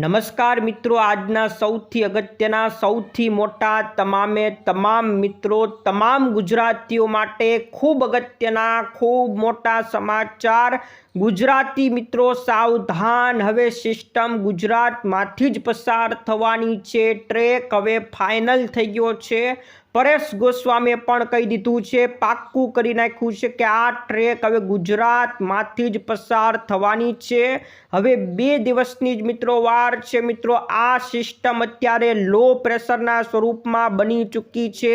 નમસ્કાર મિત્રો, આજના સૌથી અગત્યના, સૌથી મોટા, તમામે તમામ મિત્રો, તમામ ગુજરાતીઓ માટે ખૂબ અગત્યના, ખૂબ મોટા સમાચાર. ગુજરાતી મિત્રો, સાવધાન, હવે સિસ્ટમ ગુજરાતમાંથી જ પસાર થવાની છે. ટ્રેક હવે ફાઇનલ થઈ ગયો છે. પરેશ ગોસ્વામીએ પણ કહી દીધું છે, પાક્કું કરી નાખ્યું છે કે આ ટ્રેક હવે ગુજરાતમાંથી જ પસાર થવાની છે. હવે બે દિવસની જ મિત્રો વાર છે મિત્રો, આ સિસ્ટમ અત્યારે લો પ્રેશરના સ્વરૂપમાં બની ચૂકી છે.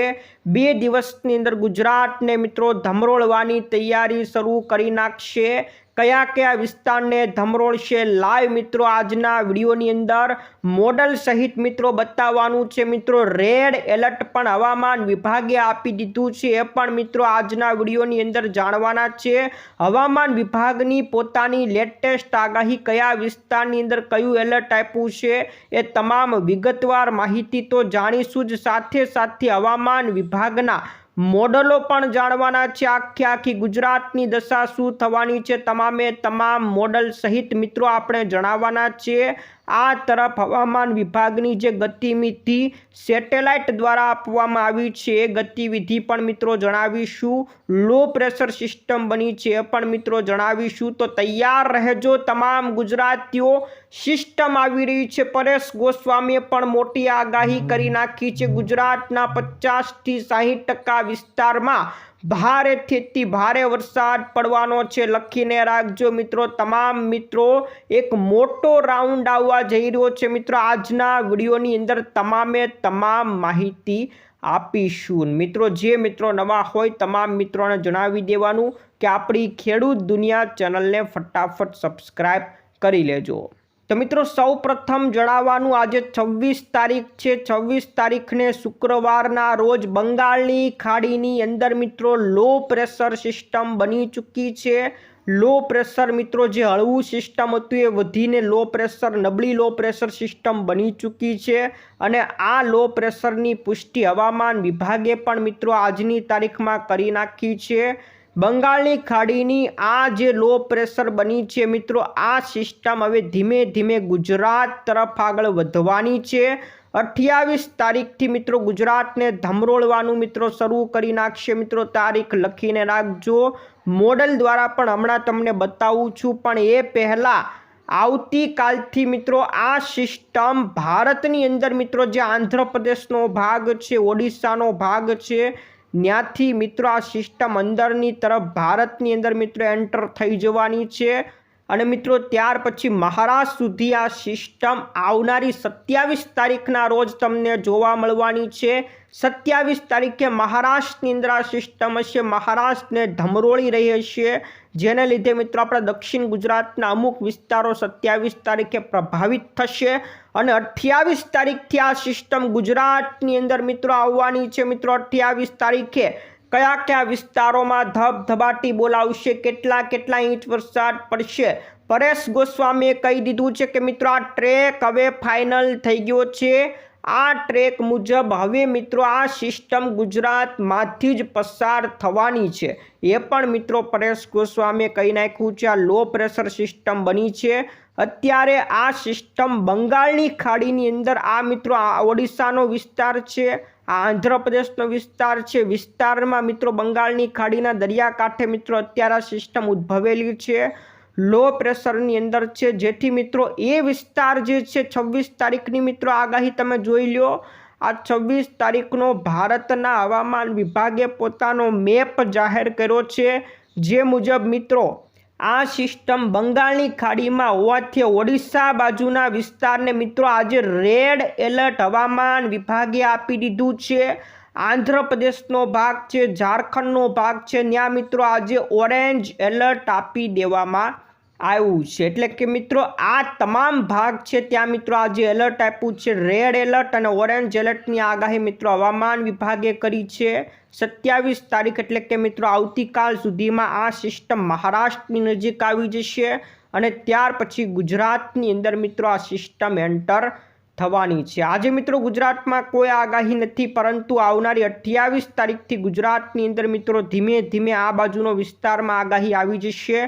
બે દિવસની અંદર ગુજરાતને મિત્રો ધમરોળવાની તૈયારી શરૂ કરી નાખશે. કયા કયા વિસ્તારને ધમરોળશે લાઈવ મિત્રો આજના વિડીયોની અંદર? મોડલ સહિત મિત્રો બતાવવાનું છે મિત્રો. રેડ એલર્ટ પણ હવામાન વિભાગે આપી દીધું છે. એ પણ મિત્રો આજના વિડીયોની અંદર જાણવાના છે. હવામાન વિભાગની પોતાની લેટેસ્ટ આગાહી કયા વિસ્તારની અંદર કયું એલર્ટ આપ્યું છે એ તમામ વિગતવાર માહિતી તો જાણીશું જ. સાથે સાથે હવામાન વિભાગના મોડલો પણ જાણવાના છે. આખી આખી ગુજરાતની દશા શું થવાની છે? તમામે તમામ મોડલ સહિત મિત્રો આપણે જણાવવાના છે. આ તરફ હવામાન વિભાગની જે ગતિવિધિ સેટેલાઇટ દ્વારા આપવામાં આવી છે, એ ગતિવિધિ પણ મિત્રો જણાવીશું. લો પ્રેશર સિસ્ટમ બની છે, એ પણ મિત્રો જણાવીશું. તો તૈયાર રહેજો તમામ ગુજરાતીઓ. સિસ્ટમ આવી રહી છે. પરેશ ગોસ્વામીએ પણ મોટી આગાહી કરી નાખી છે. ગુજરાતના પચાસથી સાહીઠ ટકા વિસ્તારમાં ભારેથી ભારે વરસાદ પડવાનો છે. લખીને રાખજો મિત્રો, તમામ મિત્રો, એક મોટો રાઉન્ડ આવવા જઈ રહ્યો છે. મિત્રો, આજના વિડીયોની અંદર તમામે તમામ માહિતી આપીશું. મિત્રો, જે મિત્રો નવા હોય તમામ મિત્રોને જણાવી દેવાનું કે આપણી ખેડૂત દુનિયા ચેનલને ફટાફટ સબસ્ક્રાઈબ કરી લેજો. તો મિત્રો સૌ પ્રથમ જણાવવાનું આજે છવ્વીસ તારીખ છે. છવ્વીસ તારીખને શુક્રવારના રોજ બંગાળની ખાડીની અંદર મિત્રો લો પ્રેશર સિસ્ટમ બની ચૂકી છે. લો પ્રેશર મિત્રો જે હળવું સિસ્ટમ હતું એ વધીને લો પ્રેશર, નબળી લો પ્રેશર સિસ્ટમ બની ચૂકી છે. અને આ લો પ્રેશરની પુષ્ટિ હવામાન વિભાગે પણ મિત્રો આજની તારીખમાં કરી નાખી છે. બંગાળની ખાડીની આ જે લો પ્રેશર બની છે મિત્રો, આ સિસ્ટમ હવે ધીમે ધીમે ગુજરાત તરફ આગળ વધવાની છે. અઠ્યાવીસ તારીખથી મિત્રો ગુજરાતને ધમરોળવાનું મિત્રો શરૂ કરી નાખશે મિત્રો. તારીખ લખીને રાખજો. મોડલ દ્વારા પણ હમણાં તમને બતાવું છું, પણ એ પહેલાં આવતીકાલથી મિત્રો આ સિસ્ટમ ભારતની અંદર મિત્રો જે આંધ્રપ્રદેશનો ભાગ છે, ઓડિશાનો ભાગ છે ત્યાંથી મિત્રો આ સિસ્ટમ અંદરની તરફ ભારતની અંદર મિત્રો એન્ટર થઈ જવાની છે. અને મિત્રો, ત્યાર પછી મહારાષ્ટ્ર સુધી આ સિસ્ટમ આવનારી સત્યાવીસ તારીખના રોજ તમને જોવા મળવાની છે. સત્યાવીસ તારીખે મહારાષ્ટ્રની અંદર આ સિસ્ટમ હશે. મહારાષ્ટ્રને ધમરોળી રહી હશે જેને લીધે મિત્રો, આપણા દક્ષિણ ગુજરાતના અમુક વિસ્તારો સત્યાવીસ તારીખે પ્રભાવિત થશે અને અઠ્યાવીસ તારીખથી આ સિસ્ટમ ગુજરાતની અંદર મિત્રો આવવાની છે. મિત્રો, અઠ્યાવીસ તારીખે કયા કયા વિસ્તારોમાં ધબધબાટી બોલાવશે, કેટલા કેટલા ઇંચ વરસાદ પડશે? પરેશ ગોસ્વામીએ કહી દીધું છે કે મિત્રો, આ ટ્રેક હવે ફાઇનલ થઈ ગયો છે. આ ટ્રેક મુજબ હવે મિત્રો આ સિસ્ટમ ગુજરાતમાંથી જ પસાર થવાની છે. એ પણ મિત્રો પરેશ ગોસ્વામીએ કહી નાખ્યું છે, આ લો પ્રેશર સિસ્ટમ બની છે. અત્યારે આ સિસ્ટમ બંગાળની ખાડીની અંદર આ મિત્રો ઓડિશાનો વિસ્તાર છે, આ આંધ્રપ્રદેશનો વિસ્તાર છે. વિસ્તારમાં મિત્રો બંગાળની ખાડીના દરિયાકાંઠે મિત્રો અત્યારે આ સિસ્ટમ ઉદ્ભવેલી છે. લો પ્રેશરની અંદર છે. જેથી મિત્રો એ વિસ્તાર જે છે, છવ્વીસ તારીખની મિત્રો આગાહી તમે જોઈ લો આ છવ્વીસ તારીખનો ભારતના હવામાન વિભાગે પોતાનો મેપ જાહેર કર્યો છે. જે મુજબ મિત્રો, આ સિસ્ટમ બંગાળની ખાડીમાં હોવાથી ઓડિશા બાજુના વિસ્તારને મિત્રો આજે રેડ એલર્ટ હવામાન વિભાગે આપી દીધું છે. આંધ્રપ્રદેશનો ભાગ છે, ઝારખંડનો ભાગ છે. ત્યાં મિત્રો આજે ઓરેન્જ એલર્ટ આપી દેવામાં આવ્યું છે. એટલે કે મિત્રો, આ તમામ ભાગ છે, ત્યાં મિત્રો આ જે એલર્ટ આપ્યું છે રેડ એલર્ટ અને ઓરેન્જ એલર્ટની આગાહી મિત્રો હવામાન વિભાગે કરી છે. સત્યાવીસ તારીખ એટલે કે મિત્રો આવતીકાલ સુધીમાં આ સિસ્ટમ મહારાષ્ટ્રની નજીક આવી જશે અને ત્યાર પછી ગુજરાતની અંદર મિત્રો આ સિસ્ટમ એન્ટર થવાની છે. આજે મિત્રો ગુજરાતમાં કોઈ આગાહી નથી, પરંતુ આવનારી અઠ્યાવીસ તારીખથી ગુજરાતની અંદર મિત્રો ધીમે ધીમે આ બાજુનો વિસ્તારમાં આગાહી આવી જશે.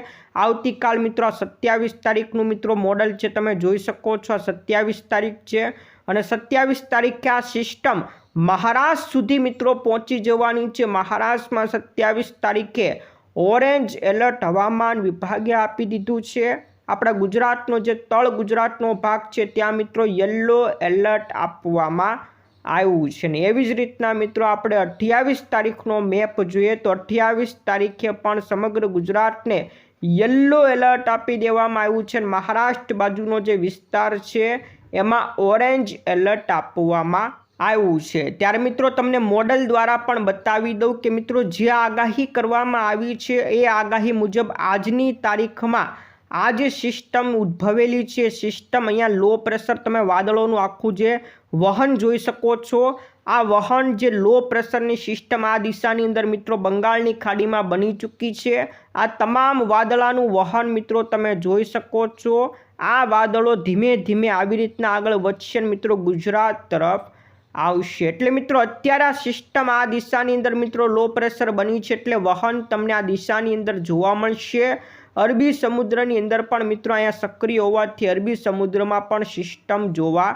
આવતીકાલ મિત્રો સત્યાવીસ તારીખનું મિત્રો મોડલ છે, તમે જોઈ શકો છો. આ સત્યાવીસ તારીખ છે અને સત્યાવીસ તારીખે આ સિસ્ટમ મહારાષ્ટ્ર સુધી મિત્રો પહોંચી જવાની છે. મહારાષ્ટ્રમાં સત્યાવીસ તારીખે ઓરેન્જ એલર્ટ હવામાન વિભાગે આપી દીધું છે. આપણા ગુજરાતનો જે તળ ગુજરાતનો ભાગ છે, ત્યાં મિત્રો યલો એલર્ટ આપવામાં આવ્યું છે. ને એવી જ રીતના મિત્રો આપણે અઠ્યાવીસ તારીખનો મેપ જોઈએ, તો અઠ્યાવીસ તારીખે પણ સમગ્ર ગુજરાતને યલો એલર્ટ આપી દેવામાં આવ્યું છે. મહારાષ્ટ્ર બાજુનો જે વિસ્તાર છે, એમાં ઓરેન્જ એલર્ટ આપવામાં આવ્યું છે. ત્યારે મિત્રો તમને મોડલ દ્વારા પણ બતાવી દઉં કે મિત્રો જે આગાહી કરવામાં આવી છે, એ આગાહી મુજબ આજની તારીખમાં આ જે સિસ્ટમ ઉદ્ભવેલી છે. સિસ્ટમ અહીંયા લો પ્રેશર, તમે વાદળોનું આખું જે વહન જોઈ શકો છો. આ વહન જે લો પ્રેશરની સિસ્ટમ આ દિશાની અંદર મિત્રો બંગાળની ખાડીમાં બની ચૂકી છે. આ તમામ વાદળાનું વહન મિત્રો તમે જોઈ શકો છો. આ વાદળો ધીમે ધીમે આવી રીતના આગળ વધશે મિત્રો ગુજરાત તરફ આવશે. એટલે મિત્રો અત્યારે આ સિસ્ટમ આ દિશાની અંદર મિત્રો લો પ્રેશર બની છે. એટલે વહન તમને આ દિશાની અંદર જોવા મળશે. અરબી સમુદ્રની અંદર પણ મિત્રો અહીંયા સક્રિય હોવાથી અરબી સમુદ્રમાં પણ સિસ્ટમ જોવા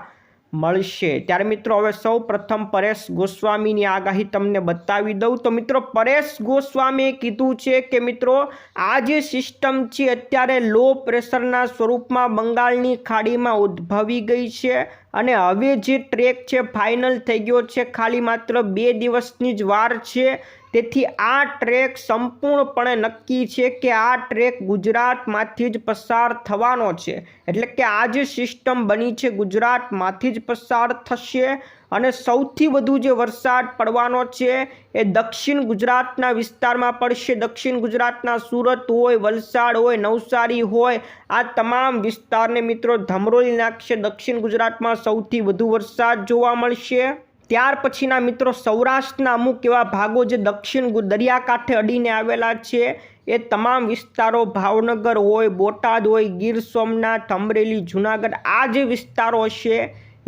મળશે. ત્યારે મિત્રો હવે સૌ પ્રથમ પરેશ ગોસ્વામીની આગાહી તમને બતાવી દઉં. તો મિત્રો પરેશ ગોસ્વામીએ કીધું છે કે મિત્રો, આ જે સિસ્ટમ છે અત્યારે લો પ્રેશરના સ્વરૂપમાં બંગાળની ખાડીમાં ઉદ્ભવી ગઈ છે અને હવે જે ટ્રેક છે ફાઇનલ થઈ ગયો છે, ખાલી માત્ર બે દિવસની જ વાર છે. તેથી આ ટ્રેક સંપૂર્ણપણે નક્કી છે કે આ ટ્રેક ગુજરાતમાંથી જ પસાર થવાનો છે. એટલે કે આ જે સિસ્ટમ બની છે, ગુજરાતમાંથી જ પસાર થશે અને સૌથી વધુ જે વરસાદ પડવાનો છે એ દક્ષિણ ગુજરાતના વિસ્તારમાં પડશે. દક્ષિણ ગુજરાતના સુરત હોય, વલસાડ હોય, નવસારી હોય, આ તમામ વિસ્તારને મિત્રો ધમરોળી નાખશે. દક્ષિણ ગુજરાતમાં સૌથી વધુ વરસાદ જોવા મળશે. ત્યાર પછીના મિત્રો સૌરાષ્ટ્રના અમુક એવા ભાગો જે દક્ષિણ દરિયાકાંઠે અડીને આવેલા છે, એ તમામ વિસ્તારો ભાવનગર હોય, બોટાદ હોય, ગીર સોમનાથ, અમરેલી, જુનાગઢ, આ જે વિસ્તારો છે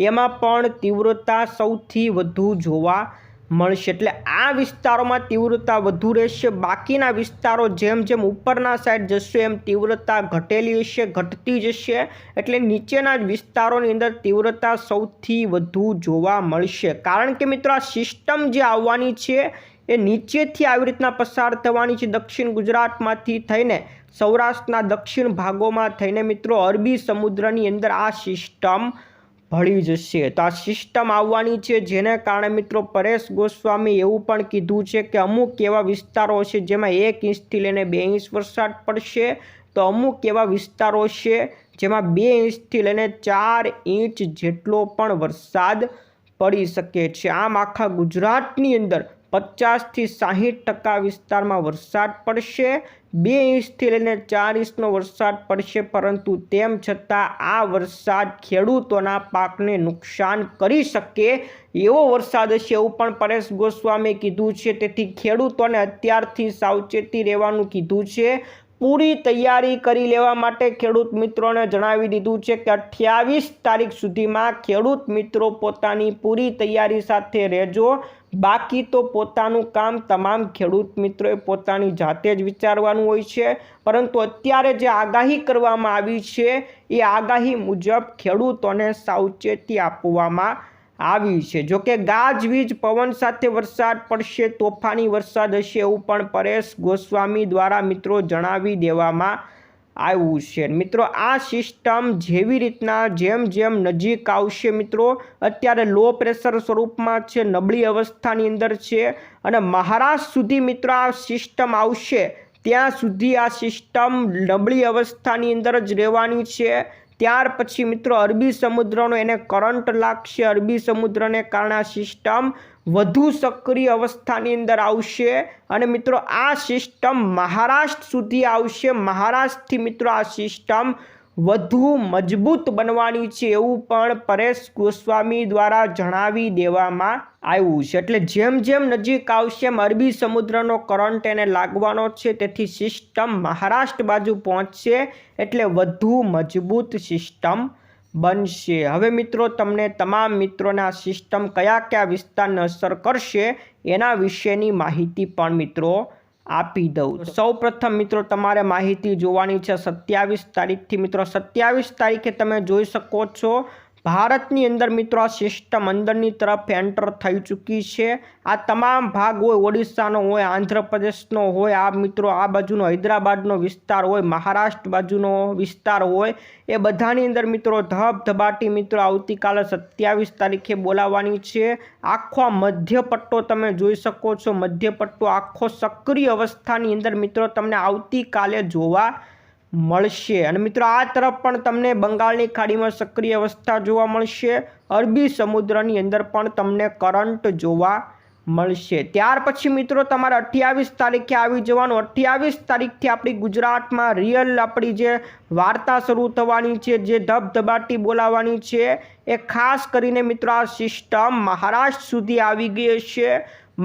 એમાં પણ તીવ્રતા સૌથી વધુ જોવા મળશે એટલે આ વિસ્તારોમાં તીવ્રતા વધુ રહેશે. બાકીના વિસ્તારો જેમ જેમ ઉપરના સાઈડ જશે, એમ તીવ્રતા ઘટેલી હશે, ઘટતી જશે. એટલે નીચેના જ વિસ્તારોની અંદર તીવ્રતા સૌથી વધુ જોવા મળશે. કારણ કે મિત્રો, આ સિસ્ટમ જે આવવાની છે, એ નીચેથી આવી રીતના પસાર થવાની છે. દક્ષિણ ગુજરાતમાંથી થઈને સૌરાષ્ટ્રના દક્ષિણ ભાગોમાં થઈને મિત્રો, અરબી સમુદ્રની અંદર આ સિસ્ટમ ભળી જશે. તો આ સિસ્ટમ આવવાની છે, જેને કારણે મિત્રો પરેશ ગોસ્વામી એવું પણ કીધું છે કે અમુક એવા વિસ્તારો છે જેમાં એક ઇંચથી લઈને બે ઇંચ વરસાદ પડશે. તો અમુક એવા વિસ્તારો છે જેમાં બે ઇંચથી લઈને ચાર ઇંચ જેટલો પણ વરસાદ પડી શકે છે. આમ આખા ગુજરાતની અંદર પચાસથી સાહીઠ ટકા વિસ્તારમાં વરસાદ પડશે. બે ઇંચથી લઈને ચાર ઇંચનો વરસાદ પડશે, પરંતુ તેમ છતાં આ વરસાદ ખેડૂતોના પાકને નુકસાન કરી શકે એવો વરસાદ હશે એવું પણ પરેશ ગોસ્વામીએ કીધું છે. તેથી ખેડૂતોને અત્યારથી સાવચેતી રહેવાનું કીધું છે. પૂરી તૈયારી કરી લેવા માટે ખેડૂત મિત્રોને જણાવી દીધું છે કે અઠ્યાવીસ તારીખ સુધીમાં ખેડૂત મિત્રો પોતાની પૂરી તૈયારી સાથે રહેજો. બાકી તો પોતાનું કામ તમામ ખેડૂત મિત્રોએ પોતાની જાતે જ વિચારવાનું હોય છે. પરંતુ અત્યારે જે આગાહી કરવામાં આવી છે, એ આગાહી મુજબ ખેડૂતોને સાવચેતી આપવામાં આવી છે. જોકે ગાજવીજ પવન સાથે વરસાદ પડશે, તોફાની વરસાદ હશે એવું પણ પરેશ ગોસ્વામી દ્વારા મિત્રો જણાવી દેવામાં આવ્યું છે. મિત્રો, આ સિસ્ટમ જેવી રીતના જેમ જેમ નજીક આવશે, મિત્રો, અત્યારે લો પ્રેશર સ્વરૂપમાં છે, નબળી અવસ્થાની અંદર છે અને મહારાષ્ટ્ર સુધી, મિત્રો, આ સિસ્ટમ આવશે. ત્યાં સુધી આ સિસ્ટમ નબળી અવસ્થાની અંદર જ રહેવાની છે. ત્યાર પછી, મિત્રો, અરબી સમુદ્રનો એને કરંટ લાગશે. અરબી સમુદ્રને કારણે આ સિસ્ટમ વધુ સક્રિય અવસ્થાની અંદર આવશે. અને મિત્રો, આ સિસ્ટમ મહારાષ્ટ્ર સુધી આવશે. મહારાષ્ટ્રથી મિત્રો, આ સિસ્ટમ વધુ મજબૂત બનવાની છે એવું પણ પરેશ ગોસ્વામી દ્વારા જણાવી દેવામાં આવ્યું છે. એટલે જેમ જેમ નજીક આવશે, એમ અરબી સમુદ્રનો કરંટ એને લાગવાનો છે. તેથી સિસ્ટમ મહારાષ્ટ્ર બાજુ પહોંચશે. એટલે વધુ મજબૂત સિસ્ટમ બનશે. હવે મિત્રો તમને તમામ મિત્રોના સિસ્ટમ કયા કયા વિસ્તારને અસર કરશે એના વિશેની માહિતી પણ મિત્રો આપી દઉં. સૌ પ્રથમ મિત્રો તમારે માહિતી જોવાની છે સત્યાવીસ તારીખથી. મિત્રો સત્યાવીસ તારીખે તમે જોઈ શકો છો ભારતની અંદર મિત્રો સિસ્ટમ અંદરની તરફ એન્ટર થઈ ચૂકી છે. આ તમામ ભાગ હોય, ઓડિશાનો હોય, આંધ્રપ્રદેશનો હોય, આ મિત્રો આ બાજુનો હૈદરાબાદનો વિસ્તાર હોય, મહારાષ્ટ્ર બાજુનો વિસ્તાર હોય, એ બધાની અંદર મિત્રો ધબધબાટી મિત્રો આવતીકાલે સત્યાવીસ તારીખે બોલાવવાની છે. આખો મધ્ય પટ્ટો તમે જોઈ શકો છો. મધ્ય પટ્ટો આખો સક્રિય અવસ્થાની અંદર મિત્રો તમને આવતીકાલે જોવા મળશે. અને મિત્રો, આ તરફ પણ તમને બંગાળની ખાડીમાં સક્રિય અવસ્થા જોવા મળશે. અરબી સમુદ્રની અંદર પણ તમને કરંટ જોવા મળશે. ત્યાર પછી મિત્રો, તમારે અઠ્યાવીસ તારીખે આવી જવાનું. અઠ્યાવીસ તારીખથી આપણી ગુજરાતમાં રિયલ આપણી જે વાર્તા શરૂ થવાની છે, જે ધબધબાટી બોલાવાની છે, એ ખાસ કરીને મિત્રો આ સિસ્ટમ મહારાષ્ટ્ર સુધી આવી ગઈ છે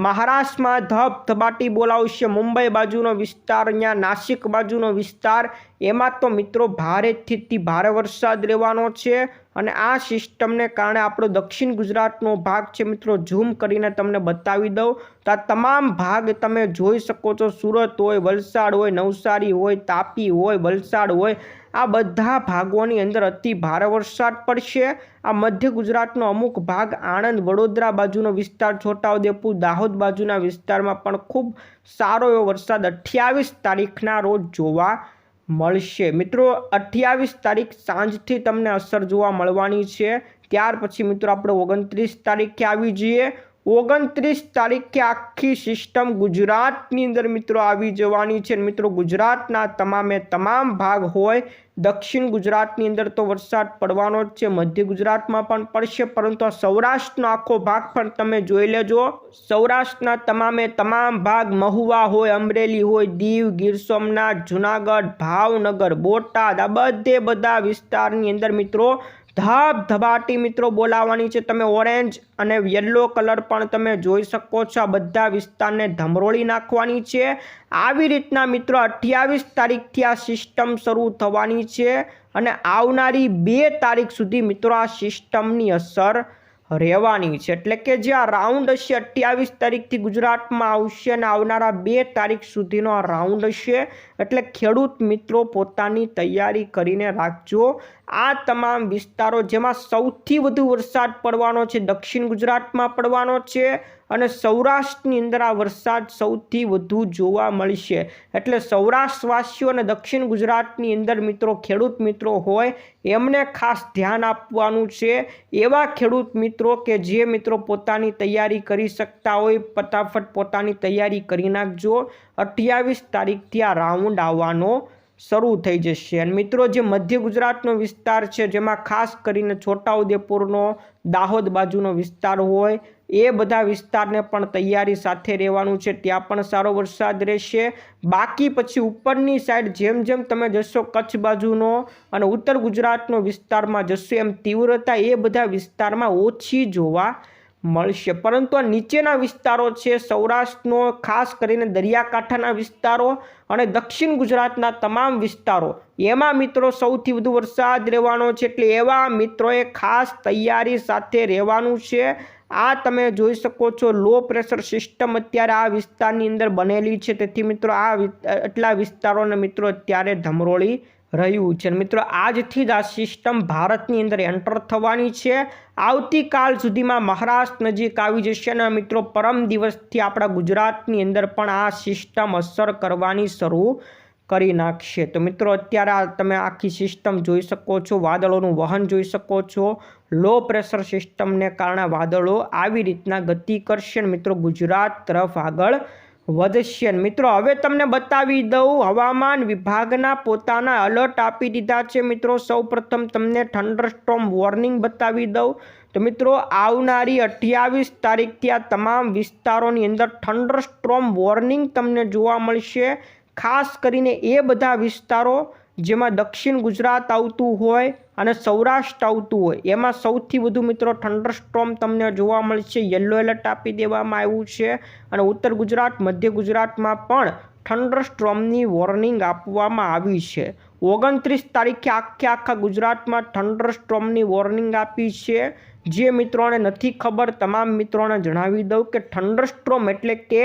મહારાષ્ટ્રમાં ધબધબાટી બોલાવશે. મુંબઈ બાજુનો વિસ્તાર ત્યાં નાસિક બાજુનો વિસ્તાર. એમાં તો મિત્રો ભારેથી ભારે વરસાદ રહેવાનો છે અને આ સિસ્ટમને કારણે આપણો દક્ષિણ ગુજરાતનો ભાગ છે મિત્રો, ઝૂમ કરીને તમને બતાવી દઉં. તો આ તમામ ભાગ તમે જોઈ શકો છો. સુરત હોય, વલસાડ હોય, નવસારી હોય, તાપી હોય, વલસાડ હોય આ બધા ભાગોની અંદર અતિ ભારે વરસાદ પડશે. આ મધ્ય ગુજરાતનો અમુક ભાગ આણંદ, વડોદરા બાજુનો વિસ્તાર, છોટાઉદેપુર, દાહોદ બાજુના વિસ્તારમાં પણ ખૂબ સારો એવો વરસાદ અઠ્યાવીસ તારીખના રોજ જોવા મળશે. મિત્રો, અઠ્યાવીસ તારીખ સાંજથી તમને અસર જોવા મળવાની છે. ત્યાર પછી મિત્રો, આપણે ઓગણત્રીસ તારીખે આવી જઈએ. ઓગણત્રીસ તારીખે આખી સિસ્ટમ ગુજરાતની અંદર મિત્રો આવી જવાની છે. મિત્રો ગુજરાતના તમામે તમામ ભાગ હોય, દક્ષિણ ગુજરાતની અંદર તો વરસાદ પડવાનો જ છે. મધ્ય ગુજરાતમાં પણ પડશે, પરંતુ સૌરાષ્ટ્રનો આખો ભાગ પણ તમે જોઈ લેજો. સૌરાષ્ટ્રના તમામે તમામ ભાગ મહુવા હોય, અમરેલી હોય, દીવ, ગીર સોમનાથ, જુનાગઢ, ભાવનગર, બોટાદ, આ બધે બધા વિસ્તારની અંદર મિત્રો ધબધબાટી મિત્રો બોલાવવાની છે. તમે ઓરેન્જ અને યલો કલર પણ તમે જોઈ શકો છો. આ બધા વિસ્તારને ધમરોળી નાખવાની છે. આવી રીતના મિત્રો અઠ્યાવીસ તારીખથી આ સિસ્ટમ શરૂ થવાની છે અને આવનારી બે તારીખ સુધી મિત્રો આ સિસ્ટમની અસર રહેવાની છે. એટલે કે જે આ રાઉન્ડ હશે અઠ્યાવીસ તારીખથી ગુજરાતમાં આવશે અને આવનારા બે તારીખ સુધીનો આ રાઉન્ડ હશે એટલે ખેડૂત મિત્રો, પોતાની તૈયારી કરીને રાખજો. આ તમામ વિસ્તારો જેમાં સૌથી વધુ વરસાદ પડવાનો છે, દક્ષિણ ગુજરાતમાં પડવાનો છે અને સૌરાષ્ટ્રની અંદર આ વરસાદ સૌથી વધુ જોવા મળશે. એટલે સૌરાષ્ટ્રવાસીઓ અને દક્ષિણ ગુજરાતની અંદર મિત્રો, ખેડૂત મિત્રો હોય, એમને ખાસ ધ્યાન આપવાનું છે. એવા ખેડૂત મિત્રો કે જે મિત્રો પોતાની તૈયારી કરી શકતા હોય, ફટાફટ પોતાની તૈયારી કરી નાખજો. અઠ્યાવીસ તારીખથી આ રાઉન્ડ આવવાનો શરૂ થઈ જશે. અને મિત્રો, જે મધ્ય ગુજરાતનો વિસ્તાર છે, જેમાં ખાસ કરીને છોટાઉદેપુરનો દાહોદ બાજુનો વિસ્તાર હોય એ બધા વિસ્તારને પણ તૈયારી સાથે રહેવાનું છે. ત્યાં પણ સારો વરસાદ રહેશે. બાકી પછી ઉપરની સાઈડ જેમ જેમ તમે જશો કચ્છ બાજુનો અને ઉત્તર ગુજરાતનો વિસ્તારમાં જશો, એમ તીવ્રતા એ બધા વિસ્તારમાં ઓછી જોવા મળશે. પરંતુ આ નીચેના વિસ્તારો છે, સૌરાષ્ટ્રનો, ખાસ કરીને દરિયાકાંઠાના વિસ્તારો અને દક્ષિણ ગુજરાતના તમામ વિસ્તારો, એમાં મિત્રો સૌથી વધુ વરસાદ રહેવાનો છે. એટલે એવા મિત્રોએ ખાસ તૈયારી સાથે રહેવાનું છે. આ તમે જોઈ શકો છો લો પ્રેશર સિસ્ટમ અત્યારે આ વિસ્તારની અંદર બનેલી છે. તેથી મિત્રો આ એટલા વિસ્તારોને મિત્રો અત્યારે ધમરોળી રહ્યું છે. મિત્રો આજથી જ આ સિસ્ટમ ભારતની અંદર એન્ટર થવાની છે. આવતીકાલ સુધીમાં મહારાષ્ટ્ર નજીક આવી જશે અને મિત્રો પરમ દિવસથી આપણા ગુજરાતની અંદર પણ આ સિસ્ટમ અસર કરવાની શરૂ કરી નાખશે. તો મિત્રો, અત્યારે આ તમે આખી સિસ્ટમ જોઈ શકો છો, વાદળોનું વહન જોઈ શકો છો. લો પ્રેશર સિસ્ટમને કારણે વાદળો આવી રીતના ગતિ કરશે મિત્રો, ગુજરાત તરફ આગળ વધશે. મિત્રો, હવે તમને બતાવી દઉં, હવામાન વિભાગના પોતાના અલર્ટ આપી દીધા છે મિત્રો. સૌપ્રથમ તમને થંડરસ્ટોમ વોર્નિંગ બતાવી દઉં. તો મિત્રો, આવનારી અઠ્યાવીસ તારીખથી આ તમામ વિસ્તારોની અંદર થંડરસ્ટોમ વોર્નિંગ તમને જોવા મળશે. ખાસ કરીને એ બધા વિસ્તારો જેમાં દક્ષિણ ગુજરાત આવતું હોય અને સૌરાષ્ટ્ર આવતું હોય, એમાં સૌથી વધુ મિત્રો થંડરસ્ટોમ તમને જોવા મળશે. યલો એલર્ટ આપી દેવામાં આવ્યું છે અને ઉત્તર ગુજરાત, મધ્ય ગુજરાતમાં પણ થંડરસ્ટ્રોમની વોર્નિંગ આપવામાં આવી છે. ઓગણત્રીસ તારીખે આખે આખા ગુજરાતમાં થંડરસ્ટ્રોમની વોર્નિંગ આપી છે. જે મિત્રોને નથી ખબર, તમામ મિત્રોને જણાવી દઉં કે થંડરસ્ટ્રોમ એટલે કે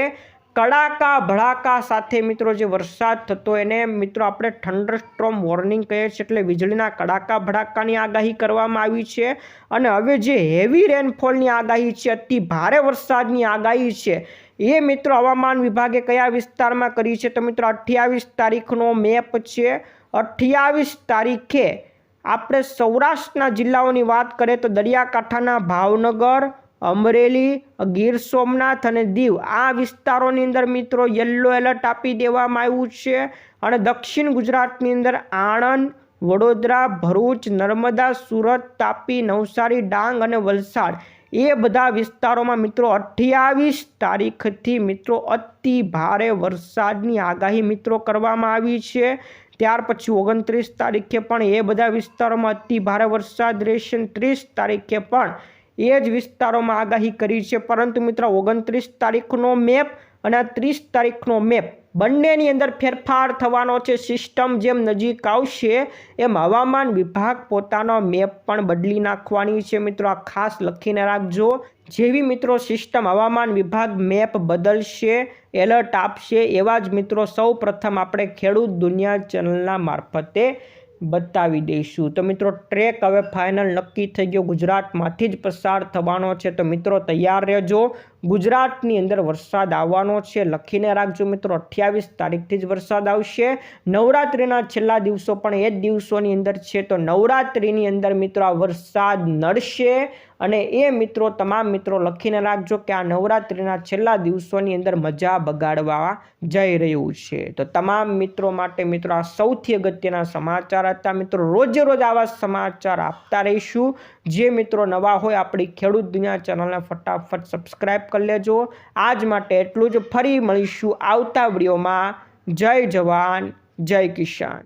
કડાકા ભડાકા સાથે મિત્રો જે વરસાદ થતો એને મિત્રો આપણે થંડરસ્ટ્રોમ વોર્નિંગ કહીએ છીએ એટલે વીજળીના કડાકા ભડાકાની આગાહી કરવામાં આવી છે. અને હવે જે હેવી રેનફોલની આગાહી છે, અતિ ભારે વરસાદની આગાહી છે, એ મિત્રો હવામાન વિભાગે કયા વિસ્તારમાં કરી છે? તો મિત્રો અઠ્યાવીસ તારીખનો મેપ છે. અઠ્યાવીસ તારીખે આપણે સૌરાષ્ટ્રના જિલ્લાઓની વાત કરીએ તો દરિયાકાંઠાના ભાવનગર અમરેલી, ગીર સોમનાથ અને દીવ આ વિસ્તારોની અંદર મિત્રો યલો એલર્ટ આપી દેવામાં આવ્યું છે અને દક્ષિણ ગુજરાતની અંદર આણંદ, વડોદરા, ભરૂચ, નર્મદા, સુરત, તાપી, નવસારી, ડાંગ અને વલસાડ એ બધા વિસ્તારોમાં મિત્રો અઠ્યાવીસ તારીખથી મિત્રો અતિ ભારે વરસાદની આગાહી મિત્રો કરવામાં આવી છે. ત્યાર પછી ઓગણત્રીસ તારીખે પણ એ બધા વિસ્તારોમાં અતિ ભારે વરસાદ રહેશે ત્રીસ તારીખે પણ એ જ વિસ્તારોમાં આગાહી કરી છે. પરંતુ મિત્રો, ઓગણત્રીસ તારીખનો મેપ અને ત્રીસ તારીખનો મેપ બંનેની અંદર ફેરફાર થવાનો છે. સિસ્ટમ જેમ નજીક આવશે, એમ હવામાન વિભાગ પોતાનો મેપ પણ બદલી નાખવાની છે. મિત્રો, આ ખાસ લખીને રાખજો. જેવી મિત્રો સિસ્ટમ હવામાન વિભાગ મેપ બદલશે, એલર્ટ આપશે, એવા જ મિત્રો સૌ પ્રથમ આપણે ખેડૂત દુનિયા ચેનલના મારફતે બતાવી દઈશું. તો મિત્રો, ટ્રેક હવે ફાઇનલ નક્કી થઈ ગયો. ગુજરાતમાંથી જ પસાર થવાનો છે. તો મિત્રો, તૈયાર રહેજો. ગુજરાતની અંદર વરસાદ આવવાનો છે. લખીને રાખજો મિત્રો, અઠ્યાવીસ તારીખથી જ વરસાદ આવશે. નવરાત્રિના છેલ્લા દિવસો પણ એ જ દિવસોની અંદર છે. તો નવરાત્રિની અંદર મિત્રો આ વરસાદ નડશે અને એ મિત્રો, તમામ મિત્રો લખીને રાખજો કે આ નવરાત્રિના છેલ્લા દિવસોની અંદર મજા બગાડવા જઈ રહ્યું છે. તો તમામ મિત્રો માટે મિત્રો આ સૌથી અગત્યના સમાચાર હતા. મિત્રો, રોજે રોજ આવા સમાચાર આપતા રહીશું. જે મિત્રો નવા હોય આપણી ખેડૂત દુનિયા ચેનલને ફટાફટ સબસ્ક્રાઈબ કરી લેજો. આજ માટે એટલું જ. ફરી મળીશું આવતા વિડીયોમાં. જય જવાન, જય કિસાન.